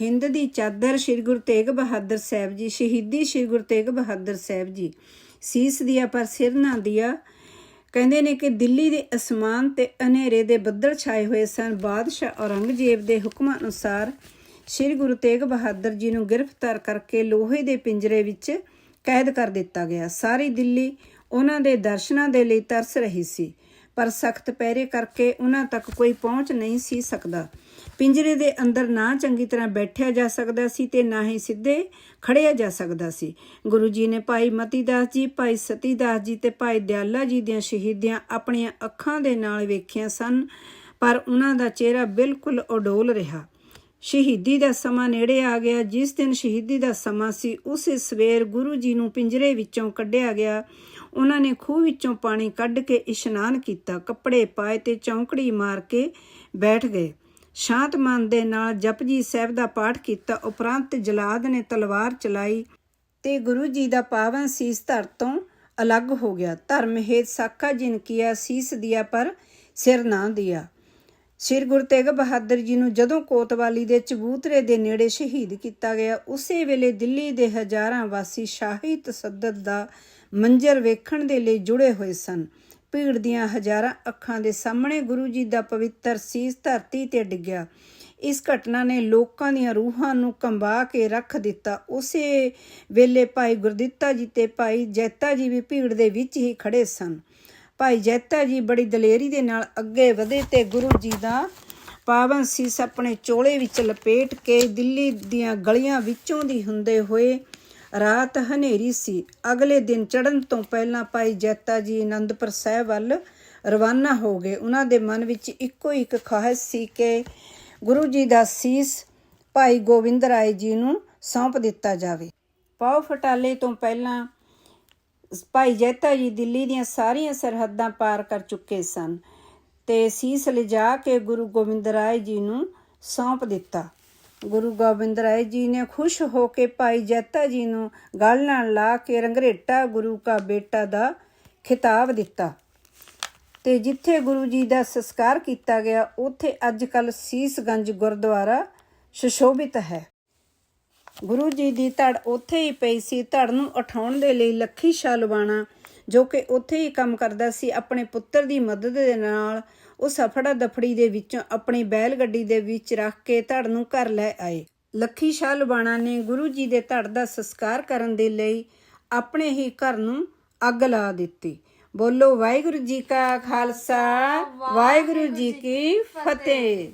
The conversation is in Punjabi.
ਹਿੰਦ ਦੀ ਚਾਦਰ ਸ੍ਰੀ ਗੁਰੂ ਤੇਗ ਬਹਾਦਰ ਸਾਹਿਬ ਜੀ, ਸ਼ਹੀਦੀ ਸ੍ਰੀ ਗੁਰੂ ਤੇਗ ਬਹਾਦਰ ਸਾਹਿਬ ਜੀ। ਸੀਸ ਦਿਆ ਪਰ ਸਿਰ ਨਾ ਦਿਆ ਕਹਿੰਦੇ ਨੇ ਕਿ ਦਿੱਲੀ ਦੇ ਅਸਮਾਨ ਤੇ ਹਨੇਰੇ ਦੇ ਬੱਦਲ ਛਾਏ ਹੋਏ ਸਨ। ਬਾਦਸ਼ਾਹ ਔਰੰਗਜ਼ੇਬ ਦੇ ਹੁਕਮਾਂ ਅਨੁਸਾਰ ਸ੍ਰੀ ਗੁਰੂ ਤੇਗ ਬਹਾਦਰ ਜੀ ਨੂੰ ਗ੍ਰਿਫਤਾਰ ਕਰਕੇ ਲੋਹੇ ਦੇ ਪਿੰਜਰੇ ਵਿੱਚ ਕੈਦ ਕਰ ਦਿੱਤਾ ਗਿਆ। ਸਾਰੀ ਦਿੱਲੀ ਉਹਨਾਂ ਦੇ ਦਰਸ਼ਨਾਂ ਦੇ ਲਈ ਤਰਸ ਰਹੀ ਸੀ। ਪਰ ਸਖਤ ਪਹਿਰੇ ਕਰਕੇ ਉਹਨਾਂ ਤੱਕ ਕੋਈ ਪਹੁੰਚ ਨਹੀਂ ਸੀ ਸਕਦਾ। ਪਿੰਜਰੇ ਦੇ ਅੰਦਰ ਨਾ ਚੰਗੀ ਤਰ੍ਹਾਂ ਬੈਠਿਆ ਜਾ ਸਕਦਾ ਸੀ ਤੇ ਨਾ ਹੀ ਸਿੱਧੇ ਖੜਿਆ ਜਾ ਸਕਦਾ ਸੀ। ਗੁਰੂ ਜੀ ਨੇ ਭਾਈ ਮਤੀਦਾਸ ਜੀ, ਭਾਈ ਸਤੀਦਾਸ ਜੀ ਤੇ ਭਾਈ ਦਿਆਲਾ ਜੀ ਦੀਆਂ ਸ਼ਹੀਦੀਆਂ ਆਪਣੀਆਂ ਅੱਖਾਂ ਦੇ ਨਾਲ ਵੇਖੀਆਂ ਸਨ, ਪਰ ਉਹਨਾਂ ਦਾ ਚਿਹਰਾ ਬਿਲਕੁਲ ਅਡੋਲ ਰਿਹਾ। ਸ਼ਹੀਦੀ ਦਾ ਸਮਾਂ ਨੇੜੇ ਆ ਗਿਆ। ਜਿਸ ਦਿਨ ਸ਼ਹੀਦੀ ਦਾ ਸਮਾਂ ਸੀ, ਉਸੇ ਸਵੇਰ ਗੁਰੂ ਜੀ ਨੂੰ ਪਿੰਜਰੇ ਵਿੱਚੋਂ ਕੱਢਿਆ ਗਿਆ। ਉਹਨਾਂ ਨੇ ਖੂਹ ਵਿੱਚੋਂ ਪਾਣੀ ਕੱਢ ਕੇ ਇਸ਼ਨਾਨ ਕੀਤਾ। ਕੱਪੜੇ ਪਾਏ ਤੇ ਚੌਂਕੜੀ ਮਾਰ ਕੇ ਬੈਠ ਗਏ। ਸ਼ਾਂਤ ਮਨ ਦੇ ਨਾਲ ਜਪਜੀ ਸਾਹਿਬ ਦਾ ਪਾਠ ਕੀਤਾ। ਉਪਰੰਤ ਜਲਾਦ ਨੇ ਤਲਵਾਰ ਚਲਾਈ ਤੇ ਗੁਰੂ ਜੀ ਦਾ ਪਾਵਨ ਸੀਸ ਧਰ ਤੋਂ ਅਲੱਗ ਹੋ ਗਿਆ। ਧਰਮ ਹੇਤ ਸਾਖਾ ਜਿਨ ਕੀਆ, ਸੀਸ ਦਿਆ ਪਰ ਸਿਰ ਨਾ ਦਿਆ। ਸ੍ਰੀ ਗੁਰੂ ਤੇਗ ਬਹਾਦਰ ਜੀ ਨੂੰ ਜਦੋਂ ਕੋਤਵਾਲੀ ਦੇ ਚਬੂਤਰੇ ਦੇ ਨੇੜੇ ਸ਼ਹੀਦ ਕੀਤਾ ਗਿਆ, ਉਸੇ ਵੇਲੇ ਦਿੱਲੀ ਦੇ ਹਜ਼ਾਰਾਂ ਵਾਸੀ ਸ਼ਾਹੀ ਤਸੱਦਦ ਦਾ ਮੰਜ਼ਰ ਵੇਖਣ ਦੇ ਲਈ ਜੁੜੇ ਹੋਏ ਸਨ। ਭੀੜ ਦੀਆਂ ਹਜ਼ਾਰਾਂ ਅੱਖਾਂ ਦੇ ਸਾਹਮਣੇ ਗੁਰੂ ਜੀ ਦਾ ਪਵਿੱਤਰ ਸੀਸ ਧਰਤੀ ਤੇ ਡਿੱਗਿਆ। ਇਸ ਘਟਨਾ ਨੇ ਲੋਕਾਂ ਦੀਆਂ ਰੂਹਾਂ ਨੂੰ ਕੰਬਾ ਕੇ ਰੱਖ ਦਿੱਤਾ। ਉਸੇ ਵੇਲੇ ਭਾਈ ਗੁਰਦਿੱਤਾ ਜੀ ਤੇ ਭਾਈ ਜੈਤਾ ਜੀ ਵੀ ਭੀੜ ਦੇ ਵਿੱਚ ਹੀ ਖੜੇ ਸਨ। ਭਾਈ ਜੈਤਾ ਜੀ ਬੜੀ ਦਲੇਰੀ ਦੇ ਨਾਲ ਅੱਗੇ ਵਧੇ ਤੇ ਗੁਰੂ ਜੀ ਦਾ ਪਾਵਨ ਸੀਸ ਆਪਣੇ ਚੋਲੇ ਵਿੱਚ ਲਪੇਟ ਕੇ ਦਿੱਲੀ ਦੀਆਂ ਗਲੀਆਂ ਵਿੱਚੋਂ ਦੀ ਹੁੰਦੇ ਹੋਏ ਰਾਤ ਹਨੇਰੀ ਸੀ। ਅਗਲੇ ਦਿਨ ਚੜ੍ਹਨ ਤੋਂ ਪਹਿਲਾਂ ਭਾਈ ਜੈਤਾ ਜੀ ਆਨੰਦਪੁਰ ਸਾਹਿਬ ਵੱਲ ਰਵਾਨਾ ਹੋ ਗਏ। ਉਹਨਾਂ ਦੇ ਮਨ ਵਿੱਚ ਇੱਕੋ ਇੱਕ ਖਾਹਿਸ਼ ਸੀ ਕਿ ਗੁਰੂ ਜੀ ਦਾ ਸੀਸ ਭਾਈ ਗੋਬਿੰਦ ਰਾਏ ਜੀ ਨੂੰ ਸੌਂਪ ਦਿੱਤਾ ਜਾਵੇ। ਪਾਉ ਫਟਾਲੇ ਤੋਂ ਪਹਿਲਾਂ ਭਾਈ ਜੈਤਾ ਜੀ ਦਿੱਲੀ ਦੀਆਂ ਸਾਰੀਆਂ ਸਰਹੱਦਾਂ ਪਾਰ ਕਰ ਚੁੱਕੇ ਸਨ ਤੇ ਸੀਸ ਲਿਜਾ ਕੇ ਗੁਰੂ ਗੋਬਿੰਦ ਰਾਏ ਜੀ ਨੂੰ ਸੌਂਪ ਦਿੱਤਾ। ਗੁਰੂ ਗੋਬਿੰਦ ਰਾਏ ਜੀ ਨੇ ਖੁਸ਼ ਹੋ ਕੇ ਭਾਈ ਜੈਤਾ ਜੀ ਨੂੰ ਗਲ ਨਾਲ ਲਾ ਕੇ ਰੰਗਰੇਟਾ ਗੁਰੂ ਕਾ ਬੇਟਾ ਦਾ ਖਿਤਾਬ ਦਿੱਤਾ। ਤੇ ਜਿੱਥੇ ਗੁਰੂ ਜੀ ਦਾ ਸੰਸਕਾਰ ਕੀਤਾ ਗਿਆ, ਉੱਥੇ ਅੱਜ ਕੱਲ ਸੀਸਗੰਜ ਗੁਰਦੁਆਰਾ ਸੁਸ਼ੋਭਿਤ ਹੈ। ਗੁਰੂ ਜੀ ਦੀ ਧੜ ਉੱਥੇ ਹੀ ਪਈ ਸੀ, ਧੜ ਨੂੰ ਉਠਾਉਣ ਦੇ ਲਈ ਲੱਖੀ ਸ਼ਾਹ ਲਵਾਣਾ ਜੋ ਕਿ ਉੱਥੇ ਹੀ ਕੰਮ ਕਰਦਾ ਸੀ ਆਪਣੇ ਪੁੱਤਰ ਦੀ ਮਦਦ ਦੇ ਨਾਲ। ਉਹ ਸਫੜਾ ਦਫੜੀ ਦੇ ਵਿੱਚੋਂ ਆਪਣੀ ਬੈਲ ਗੱਡੀ ਦੇ ਵਿੱਚ ਰੱਖ ਕੇ ਧੜ ਨੂੰ ਘਰ ਲੈ ਆਏ। ਲੱਖੀ ਸ਼ਾਹ ਲਵਾਣਾ ਨੇ ਗੁਰੂ ਜੀ ਦੇ ਧੜ ਦਾ ਸੰਸਕਾਰ ਕਰਨ ਦੇ ਲਈ ਆਪਣੇ ਹੀ ਘਰ ਨੂੰ ਅੱਗ ਲਾ ਦਿੱਤੀ। ਬੋਲੋ, ਵਾਹਿਗੁਰੂ ਜੀ ਕਾ ਖਾਲਸਾ, ਵਾਹਿਗੁਰੂ ਜੀ ਕੀ ਫਤਿਹ।